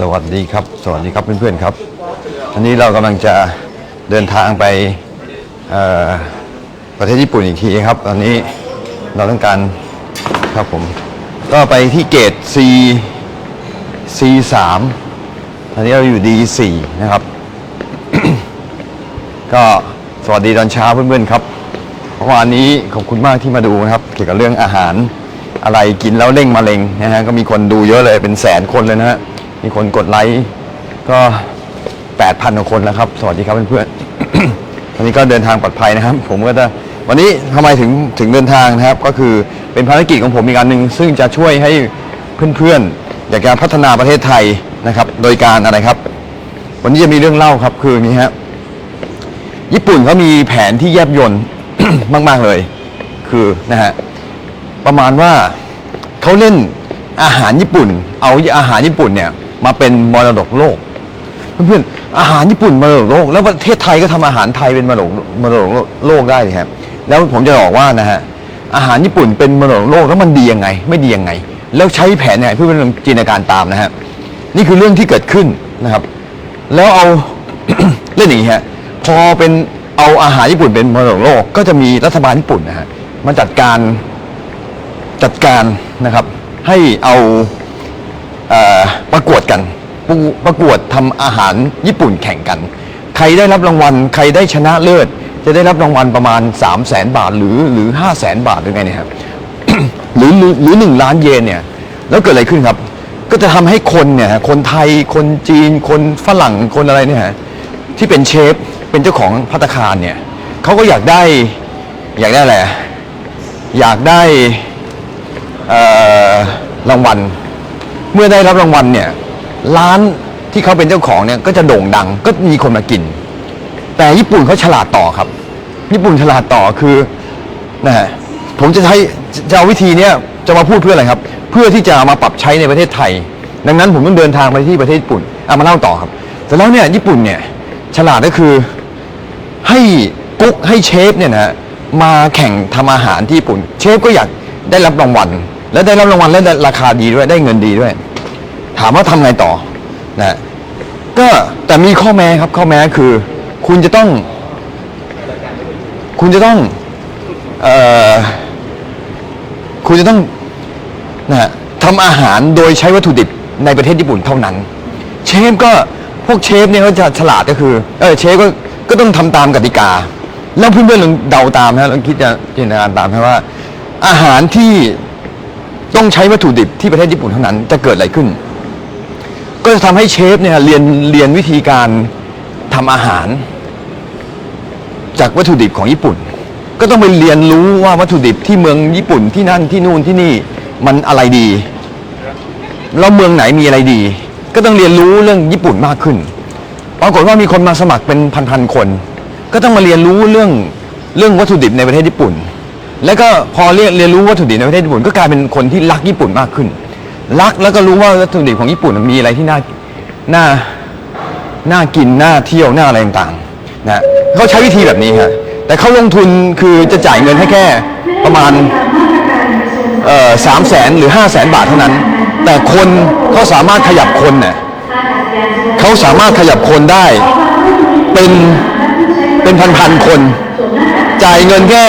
สวัสดีครับ สวัสดีครับเพื่อนๆครับอันนี้เรากำลังจะเดินทางไปประเทศญี่ปุ่นอีกทีครับ ตอนนี้เราต้องการครับผม ก็ไปที่เกต C C 3 ตอนนี้เราอยู่ D 4 นะครับ ก็สวัสดีตอนเช้าเพื่อนๆครับเมื่อวานนี้ขอบคุณมากที่มาดูนะครับ เกี่ยวกับเรื่องอาหารอะไรกินแล้วเร่งมะเร็งนะฮะก็มีคนดูเยอะเลยเป็นแสนคนเลยนะฮะ มีคนกดไลค์ก็8,000กว่าคนแล้วครับ สวัสดีครับเพื่อนๆวันนี้ก็เดินทางปลอดภัยนะครับ ผมก็จะวันนี้ทำไมถึงถึงเดินทางนะครับ ก็คือเป็นภารกิจของผมอีกอันหนึ่งซึ่งจะช่วยให้เพื่อนๆอยากจะพัฒนาประเทศไทยนะครับ โดยการอะไรครับ วันนี้จะมีเรื่องเล่าครับคือนี้ฮะญี่ปุ่นเขามีแผนที่แยบยนต์มาก ๆเลย คือนะฮะประมาณว่าเขาเล่นอาหารญี่ปุ่น เอาอาหารญี่ปุ่นเนี่ย มาเป็นมรดกโลก เพื่อนๆอาหารญี่ปุ่นมรดกโลก แล้วประเทศไทยก็ทำอาหารไทยเป็นมรดกมรดกโลกได้เลยครับแล้วผมจะบอกว่านะฮะอาหารญี่ปุ่นเป็นมรดกโลกแล้วมันดียังไง ไม่ดียังไง แล้วใช้แผนยังไงเพื่อนๆจินตนาการตามนะฮะนี่คือเรื่องที่เกิดขึ้นนะครับ แล้วเอาเล่นอย่างนี้ฮะพอเป็นเอาอาหารญี่ปุ่นเป็นมรดกโลก ก็จะมีรัฐบาลญี่ปุ่นนะฮะมาจัดการจัดการนะครับ ให้เอา เอ่อประกวดกันประประกวดทำอาหารญี่ปุ่นแข่งกัน ใครได้รับรางวัล ใครได้ชนะเลิศ จะได้รับรางวัลประมาณ 3 0 0แสนบาทหรือหรือ 5 0 0แสนบาทหรือไงเนี่ยครับ หรือหรือหรือหนึ่งล้านเยนเนี่ยแล้วเกิดอะไรขึ้นครับ ก็จะทำให้คนเนี่ยฮะคนไทยคนจีน คนฝรั่งคนอะไรเนี่ยฮะที่เป็นเชฟเป็นเจ้าของพัตตาคารเนี่ยเขาก็อยากได้อยากได้อะไรอะอยากได้เอ่อรางวัล เมื่อได้รับรางวัลเนี่ยร้านที่เขาเป็นเจ้าของเนี่ยก็จะโด่งดังก็มีคนมากิน แต่ญี่ปุ่นเขาฉลาดต่อครับ ญี่ปุ่นฉลาดต่อคือนะฮะผมจะใช้จะเอาวิธีเนี้ยจะมาพูดเพื่ออะไรครับ เพื่อที่จะามาปรับใช้ในประเทศไทย ดังนั้นผมต้องเดินทางไปที่ประเทศญี่ปุ่นเอามาเล่าต่อครับแต่แล้วเนี่ยญี่ปุ่นเนี่ยฉลาดก็คือให้กุ๊กให้เชฟเนี่ยนะฮะมาแข่งทำอาหารที่ญี่ปุ่น เชฟก็อยากได้รับรางวัล และได้รับรางวัลและราคาดีด้วยได้เงินดีด้วย ถามว่าทำไงต่อนะก็แต่มีข้อแม้ครับข้อแม้คือ คุณจะต้อง คุณจะต้องเอ่อคุณจะต้องนะฮะทำอาหารโดยใช้วัตถุดิบในประเทศญี่ปุ่นเท่านั้น เชฟก็พวกเชฟเนี่ยเขาจะฉลาดก็คือเออเชฟก็ก็ต้องทำตามกติกา แล้วเพื่อนๆลองเดาตามนะลองคิดจะจินตนาการตามนะว่า อาหารที่ต้องใช้วัตถุดิบที่ประเทศญี่ปุ่นเท่านั้นจะเกิดอะไรขึ้น ก็จะทำให้เชฟเนี่ยเรียนเรียนวิธีการทำอาหาร จากวัตถุดิบของญี่ปุ่น ก็ต้องไปเรียนรู้ว่าวัตถุดิบที่เมืองญี่ปุ่นที่นั่นที่นู่นที่นี่มันอะไรดีแล้วเมืองไหนมีอะไรดี ก็ต้องเรียนรู้เรื่องญี่ปุ่นมากขึ้นปรากฏว่ามีคนมาสมัครเป็นพันๆคน ก็ต้องมาเรียนรู้เรื่องเรื่องวัตถุดิบในประเทศญี่ปุ่น แล้วก็พอเรียนเรียนรู้วัตถุดิบในประเทศญี่ปุ่นก็กลายเป็นคนที่รักญี่ปุ่นมากขึ้น รักแล้วก็รู้ว่าวัตถุดิบของญี่ปุ่นมีอะไรที่น่าน่าน่ากินน่าเที่ยวน่าอะไรต่างๆนะเขาใช้วิธีแบบนี้ครับแต่เขาลงทุนคือจะจ่ายเงินให้แค่ประมาณสามแสนหรือห้าแสนบาทเท่านั้น แต่คนเขาสามารถขยับคนเนี่ยเขาสามารถขยับคนได้เป็นเป็นพันๆคน จ่ายเงินแค่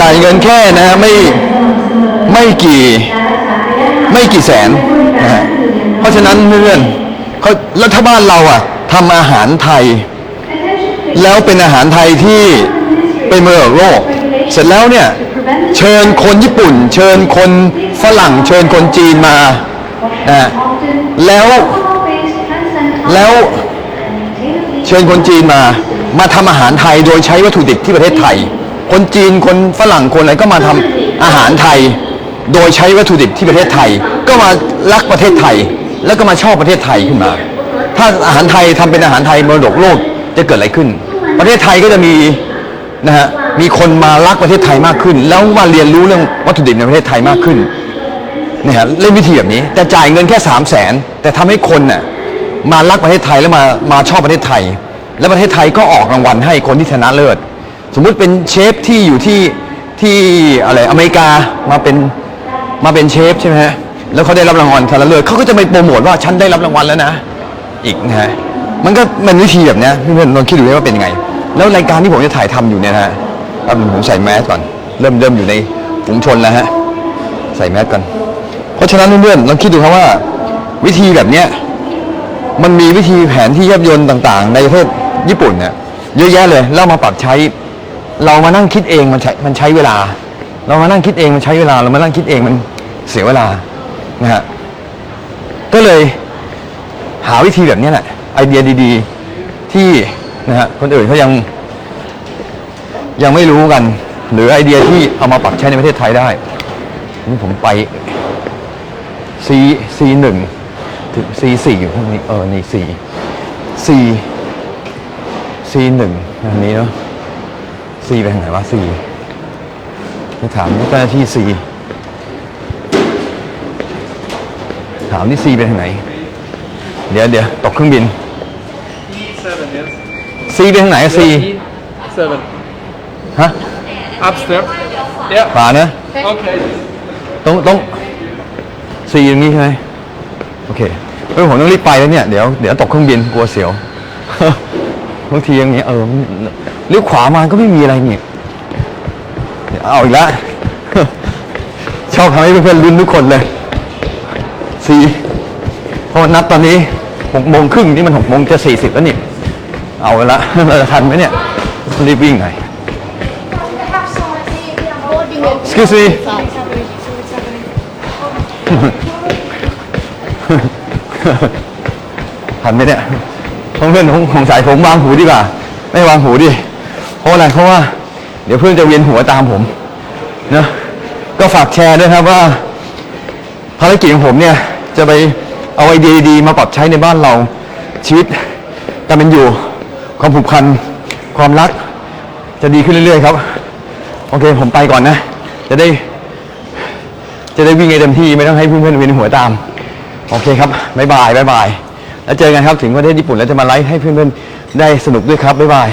จ่ายเงินแค่นะฮะไม่ ไม่กี่ไม่กี่แสนนะฮะเพราะฉะนั้นเพื่อนๆเขาแล้วถ้าบ้านเราอะทำอาหารไทย แล้วเป็นอาหารไทยที่เป็นมรดกโลก เสร็จแล้วเนี่ยเชิญคนญี่ปุ่น เชิญคนฝรั่ง เชิญคนจีนมานะแล้วแล้วเชิญคนจีนมา มาทำอาหารไทยโดยใช้วัตถุดิบที่ประเทศไทย คนจีนคนฝรั่งคนอะไรก็มาทำอาหารไทย โดยใช้วัตถุดิบที่ประเทศไทย ก็มารักประเทศไทย แล้วก็มาชอบประเทศไทยขึ้นมา ถ้าอาหารไทยทำเป็นอาหารไทยมรดกโลกจะเกิดอะไรขึ้น ประเทศไทยก็จะมีนะฮะมีคนมารักประเทศไทยมากขึ้น แล้วมาเรียนรู้เรื่องวัตถุดิบในประเทศไทยมากขึ้นเนี่ยฮะเล่นวิธีแบบนี้ แต่จ่ายเงินแค่สามแสนแต่ทำให้คนน่ะมารักประเทศไทยแล้วมามาชอบประเทศไทย แล้วประเทศไทยก็ออกรางวัลให้คนที่ชนะเลิศสมมุติเป็นเชฟที่อยู่ที่ที่อะไรอเมริกามาเป็น มาเป็นเชฟใช่ไหมฮะแล้วเขาได้รับรางวัลชนะเลิศเขาก็จะไปโปรโมทว่าฉันได้รับรางวัลแล้วนะ อีกนะฮะมันก็มันวิธีแบบเนี้ยเพื่อนๆลองคิดดูดิว่าเป็นยังไง แล้วรายการที่ผมจะถ่ายทำอยู่เนี่ยนะฮะแป๊บนึงผมใส่แมสก่อนเริ่มเริ่มอยู่ในฝูงชนแล้วฮะใส่แมสก่อนเพราะฉะนั้นเพื่อนๆลองคิดดูครับว่า วิธีแบบเนี้ยมันมีวิธีแผนที่แยบยนต์ต่างๆ ในประเทศญี่ปุ่นเนี่ยเยอะแยะเลยแล้วเอามาปรับใช้ เรามานั่งคิดเองมันใช้มันใช้เวลา เรามานั่งคิดเองมันใช้เวลาเรามานั่งคิดเองมันเสียเวลานะฮะก็เลยหาวิธีแบบนี้แหละไอเดียดี ๆที่นะฮะคนอื่นเขายังยังไม่รู้กัน หรือไอเดียที่เอามาปรับใช้ในประเทศไทยได้นี่ผมไป C C หนึ่งถึง C สี่อยู่ตรงนี้เออนี่ C C C หนึ่งอันนี้เนาะ C ไปทางไหนวะ C ไปถามเจ้าหน้าที่ C ถามที่ C ไปทางไหน เดี๋ยวเดี๋ยวตกเครื่องบิน Seven, yes. C ไปทางไหน C Seven. ฮะ Upstairs. Yeah. ขวาเนอะ Okay. ต้องต้อง C อย่างนี้ใช่ไหมโอเคเฮ้ยผมต้องรีบไปแล้วเนี่ยเดี๋ยวเดี๋ยวตกเครื่องบินกลัวเสียว บางทีอย่างเงี้ยเออเลี้ยวขวามาก็ไม่มีอะไรนี่ เอาอีกแล้ว ชอบทำให้เพื่อนๆลุ้นทุกคนเลยสี่เพราะนัดตอนนี้หกโมงครึ่งนี่มันหกโมงจะสี่สิบแล้วนี่ เอาละเราจะทันไหมเนี่ยรีบวิ่งหน่อย Excuse me ทันไหมเนี่ยเพื่อนๆของของสายผมวางหูดีกว่า ไม่วางหูดิ เพราะอะไร เพราะว่า เดี๋ยวเพื่อนจะเวียนหัวตามผมนะก็ฝากแชร์ด้วยครับว่า ภารกิจของผมเนี่ย จะไปเอาไอเดียดีๆมาปรับใช้ในบ้านเราชีวิตการเป็นอยู่ความผูกพันความรัก จะดีขึ้นเรื่อยๆ ครับ โอเคผมไปก่อนนะ จะได้ จะได้วิ่งให้เต็มที่ไม่ต้องให้เพื่อนๆเวียนหัวตาม โอเคครับบ๊ายบายบ๊ายบายแล้วเจอกันครับถึงประเทศญี่ปุ่นแล้วจะมาไลฟ์ให้เพื่อนๆได้สนุกด้วยครับบ๊ายบาย